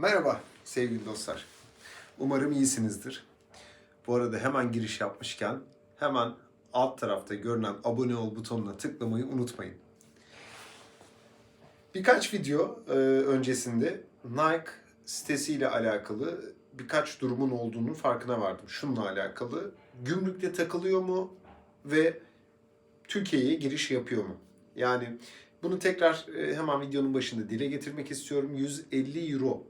Merhaba sevgili dostlar. Umarım iyisinizdir. Bu arada hemen giriş yapmışken hemen alt tarafta görünen abone ol butonuna tıklamayı unutmayın. Birkaç video e, öncesinde Nike sitesiyle alakalı birkaç durumun olduğunu farkına vardım. Şununla alakalı. Gümrükte takılıyor mu ve Türkiye'ye giriş yapıyor mu? Yani bunu tekrar e, hemen videonun başında dile getirmek istiyorum. 150 euro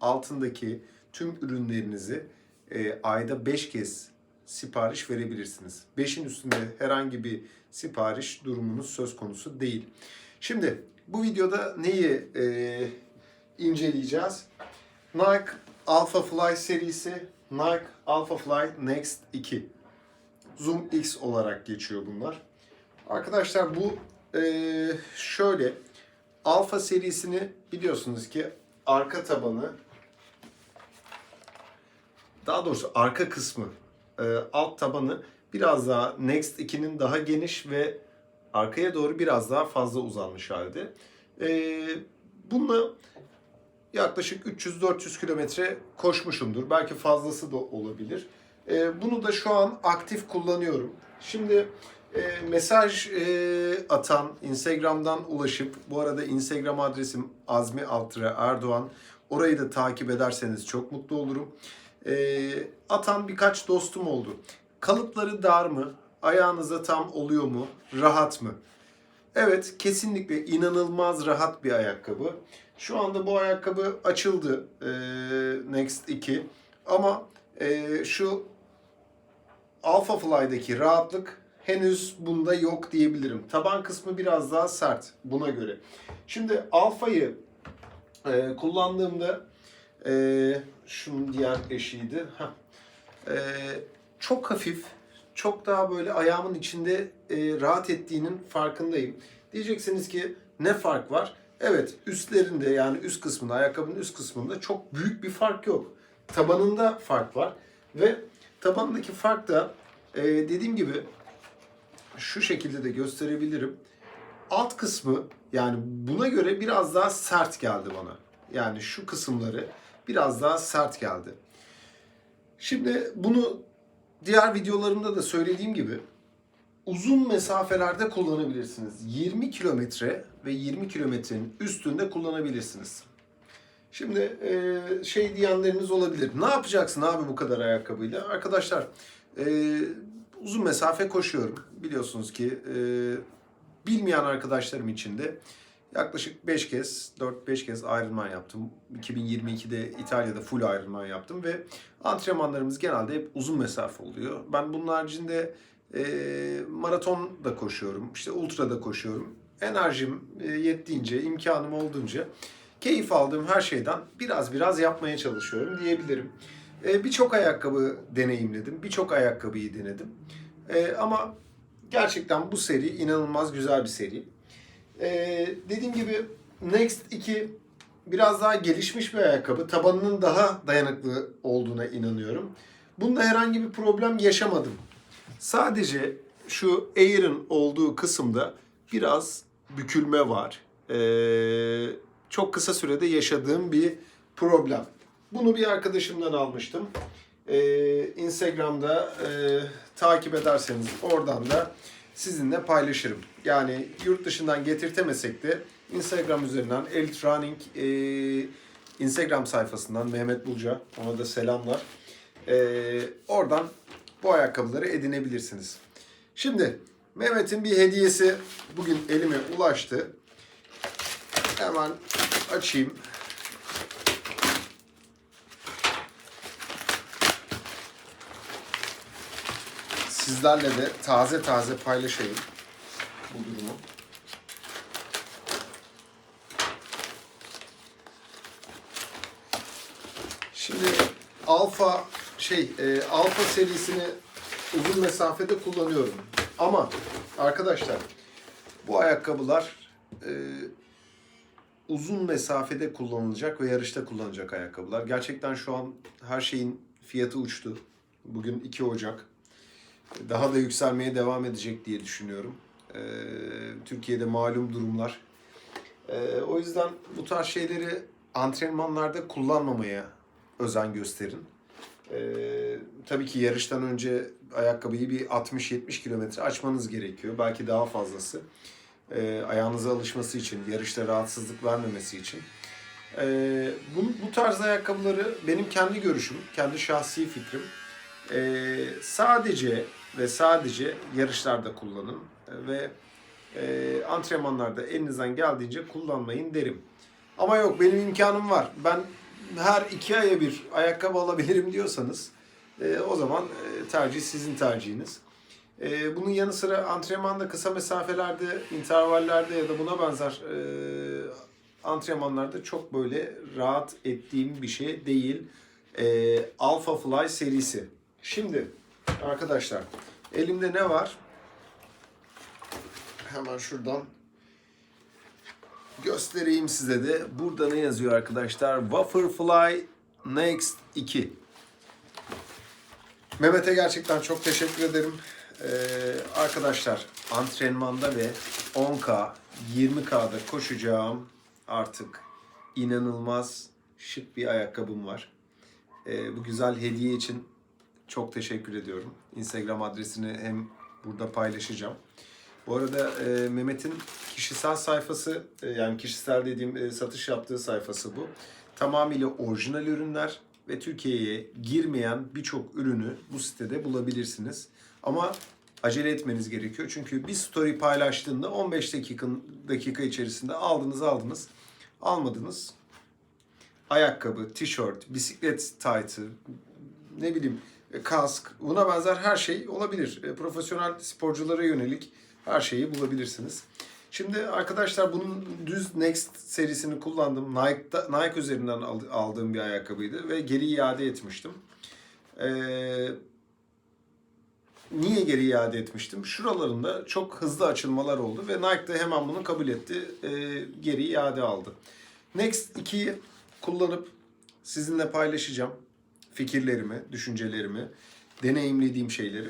altındaki tüm ürünlerinizi e, ayda 5 kez sipariş verebilirsiniz. 5'in üstünde herhangi bir sipariş durumunuz söz konusu değil. Şimdi bu videoda neyi e, inceleyeceğiz? Nike Alpha Fly serisi, Nike Alpha Fly Next 2. Zoom X olarak geçiyor bunlar. Arkadaşlar bu e, şöyle Alpha serisini biliyorsunuz ki arka tabanı daha doğrusu arka kısmı e, alt tabanı biraz daha Next 2'nin daha geniş ve arkaya doğru biraz daha fazla uzanmış halde. E, bununla yaklaşık 300-400 kilometre koşmuşumdur. Belki fazlası da olabilir. E, bunu da şu an aktif kullanıyorum. Şimdi e, mesaj e, atan, Instagram'dan ulaşıp, bu arada Instagram adresim Azmi Altıra Erdoğan. Orayı da takip ederseniz çok mutlu olurum. E, atan birkaç dostum oldu. Kalıpları dar mı? Ayağınıza tam oluyor mu? Rahat mı? Evet, kesinlikle inanılmaz rahat bir ayakkabı. Şu anda bu ayakkabı açıldı e, Next 2. Ama e, şu Alpha Fly'daki rahatlık henüz bunda yok diyebilirim. Taban kısmı biraz daha sert buna göre. Şimdi Alpha'yı e, kullandığımda e, şunun diğer eşiydi. Heh. E, çok hafif, çok daha böyle ayağımın içinde e, rahat ettiğinin farkındayım. Diyeceksiniz ki ne fark var? Evet üstlerinde yani üst kısmında ayakkabının üst kısmında çok büyük bir fark yok. Tabanında fark var ve tabanındaki fark da e, dediğim gibi şu şekilde de gösterebilirim. Alt kısmı yani buna göre biraz daha sert geldi bana. Yani şu kısımları biraz daha sert geldi. Şimdi bunu diğer videolarımda da söylediğim gibi uzun mesafelerde kullanabilirsiniz. 20 kilometre ve 20 kilometrenin üstünde kullanabilirsiniz. Şimdi e, şey diyenleriniz olabilir. Ne yapacaksın abi bu kadar ayakkabıyla? Arkadaşlar e, uzun mesafe koşuyorum. Biliyorsunuz ki e, bilmeyen arkadaşlarım için de yaklaşık 5 kez, 4-5 kez Ironman yaptım. 2022'de İtalya'da full Ironman yaptım ve antrenmanlarımız genelde hep uzun mesafe oluyor. Ben bunun haricinde e, maraton da koşuyorum, işte ultra da koşuyorum. Enerjim e, yettiğince, imkanım olduğunca keyif aldığım her şeyden biraz biraz yapmaya çalışıyorum diyebilirim. E, birçok ayakkabı deneyimledim, birçok ayakkabıyı denedim. E, ama gerçekten bu seri inanılmaz güzel bir seri. E, dediğim gibi Next 2 biraz daha gelişmiş bir ayakkabı. Tabanının daha dayanıklı olduğuna inanıyorum. Bunda herhangi bir problem yaşamadım. Sadece şu Air'ın olduğu kısımda biraz bükülme var. Ee, çok kısa sürede yaşadığım bir problem. Bunu bir arkadaşımdan almıştım. Ee, Instagram'da e, takip ederseniz oradan da sizinle paylaşırım. Yani yurt dışından getirtemesek de Instagram üzerinden Elite Running e, Instagram sayfasından Mehmet Bulca ona da selamlar. Ee, oradan bu ayakkabıları edinebilirsiniz. Şimdi Mehmet'in bir hediyesi bugün elime ulaştı. Hemen açayım. Sizlerle de taze taze paylaşayım bu durumu. Şimdi Alfa şey e, Alfa serisini uzun mesafede kullanıyorum. Ama arkadaşlar bu ayakkabılar e, uzun mesafede kullanılacak ve yarışta kullanılacak ayakkabılar. Gerçekten şu an her şeyin fiyatı uçtu. Bugün 2 Ocak. Daha da yükselmeye devam edecek diye düşünüyorum. E, Türkiye'de malum durumlar. E, o yüzden bu tarz şeyleri antrenmanlarda kullanmamaya özen gösterin. Ee, tabii ki yarıştan önce ayakkabıyı bir 60-70 kilometre açmanız gerekiyor. Belki daha fazlası. Ee, ayağınıza alışması için, yarışta rahatsızlık vermemesi için. Ee, bu, bu tarz ayakkabıları benim kendi görüşüm, kendi şahsi fikrim. Ee, sadece ve sadece yarışlarda kullanın ve e, antrenmanlarda elinizden geldiğince kullanmayın derim. Ama yok benim imkanım var. Ben her iki aya bir ayakkabı alabilirim diyorsanız e, o zaman e, tercih sizin tercihiniz. E, bunun yanı sıra antrenmanda kısa mesafelerde, intervallerde ya da buna benzer e, antrenmanlarda çok böyle rahat ettiğim bir şey değil. E, Alpha Fly serisi. Şimdi arkadaşlar elimde ne var? Hemen şuradan göstereyim size de. Burada ne yazıyor arkadaşlar? Waferfly Next 2. Mehmet'e gerçekten çok teşekkür ederim. Ee, arkadaşlar antrenmanda ve 10K, 20K'da koşacağım artık inanılmaz şık bir ayakkabım var. Ee, bu güzel hediye için çok teşekkür ediyorum. Instagram adresini hem burada paylaşacağım. Bu arada e, Mehmet'in kişisel sayfası, e, yani kişisel dediğim e, satış yaptığı sayfası bu. Tamamıyla orijinal ürünler ve Türkiye'ye girmeyen birçok ürünü bu sitede bulabilirsiniz. Ama acele etmeniz gerekiyor. Çünkü bir story paylaştığında 15 dakika, dakika içerisinde aldınız aldınız. Almadınız. Ayakkabı, tişört, bisiklet taytı, ne bileyim kask, buna benzer her şey olabilir. E, Profesyonel sporculara yönelik her şeyi bulabilirsiniz. Şimdi arkadaşlar bunun düz Next serisini kullandım. Nike'da, Nike üzerinden ald- aldığım bir ayakkabıydı ve geri iade etmiştim. Ee, niye geri iade etmiştim? Şuralarında çok hızlı açılmalar oldu ve Nike de hemen bunu kabul etti. Ee, geri iade aldı. Next 2'yi kullanıp sizinle paylaşacağım fikirlerimi, düşüncelerimi, deneyimlediğim şeyleri.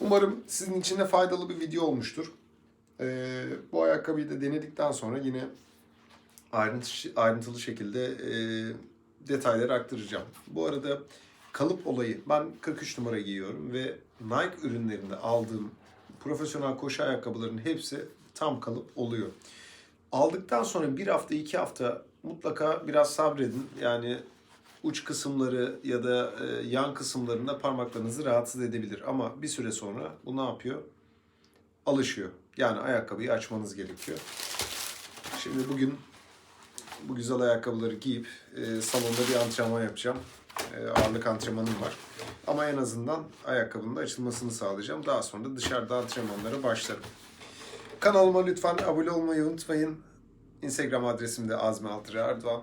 Umarım sizin için de faydalı bir video olmuştur. Ee, bu ayakkabıyı da denedikten sonra yine ayrıntı, ayrıntılı şekilde e, detayları aktaracağım. Bu arada kalıp olayı, ben 43 numara giyiyorum ve Nike ürünlerinde aldığım profesyonel koşu ayakkabılarının hepsi tam kalıp oluyor. Aldıktan sonra bir hafta, iki hafta mutlaka biraz sabredin. Yani uç kısımları ya da e, yan kısımlarında parmaklarınızı rahatsız edebilir. Ama bir süre sonra bu ne yapıyor? Alışıyor. Yani ayakkabıyı açmanız gerekiyor. Şimdi bugün bu güzel ayakkabıları giyip e, salonda bir antrenman yapacağım. E, ağırlık antrenmanım var. Ama en azından ayakkabının açılmasını sağlayacağım. Daha sonra da dışarıda antrenmanlara başlarım. Kanalıma lütfen abone olmayı unutmayın. Instagram adresim de Azmi Altıra Erdoğan.